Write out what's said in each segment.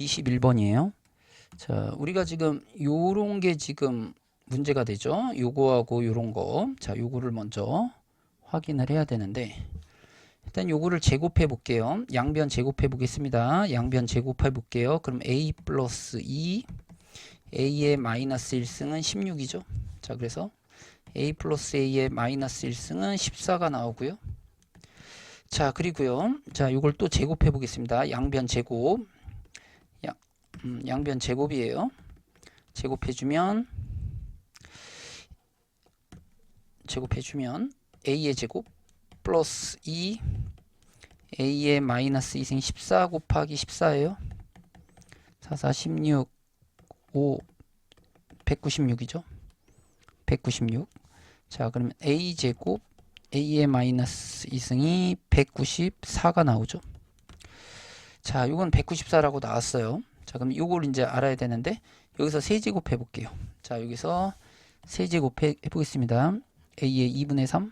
21번이에요. 자, 우리가 지금 요런 게 지금 문제가 되죠. 요거하고 요런 거. 자, 요거를 먼저 확인을 해야 되는데 일단 요거를 제곱해 볼게요. 양변 제곱해 보겠습니다. 양변 제곱해 볼게요. 그럼 a 플러스 2 a의 마이너스 1승은 16이죠. 자, 그래서 a 플러스 a의 마이너스 1승은 14가 나오고요. 자, 그리고요. 자, 요걸 또 제곱해 보겠습니다. 양변 제곱. 양, 음, 양변 제곱이에요. 제곱해 주면 제곱해 주면 a의 제곱 플러스 2 a의 마이너스 2생 14 곱하기 14예요. 4, 4, 16, 5, 196이죠. 196. 자, 그러면 a 제곱 a의 마이너스 2승이 194가 나오죠. 자, 이건 194라고 나왔어요. 자, 그럼 이걸 이제 알아야 되는데 여기서 세제곱 해볼게요. 자, 여기서 세제곱 해, 해보겠습니다. a의 2분의 3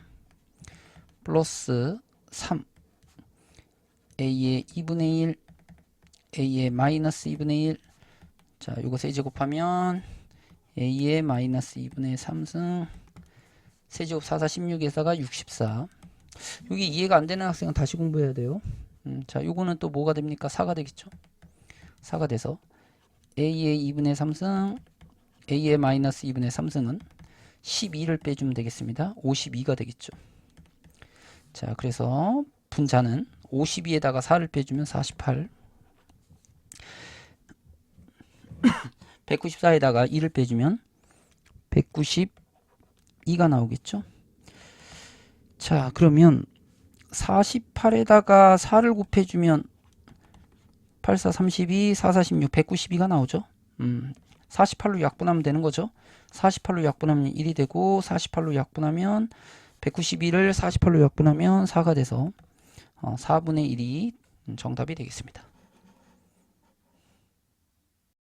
플러스 3 a의 2분의 1 a의 마이너스 2분의 1 자, 이거 세제곱하면 a의 마이너스 2분의 3승 세제곱 4, 4, 16에다가 64 여기 이해가 안 되는 학생은 다시 공부해야 돼요. 음, 자, 요거는 또 뭐가 됩니까? 4가 되겠죠. 4가 돼서 a의 2분의 3승 a의 마이너스 2분의 3승은 12를 빼주면 되겠습니다. 52가 되겠죠. 자, 그래서 분자는 52에다가 4를 빼주면 48 194에다가 2를 빼주면 192가 나오겠죠. 자, 그러면 48에다가 4를 곱해주면 84, 32, 4, 46, 192가 나오죠. 음, 48로 약분하면 되는 거죠. 48로 약분하면 1이 되고 48로 약분하면 192를 48로 약분하면 4가 돼서 어, 4분의 1이 정답이 되겠습니다.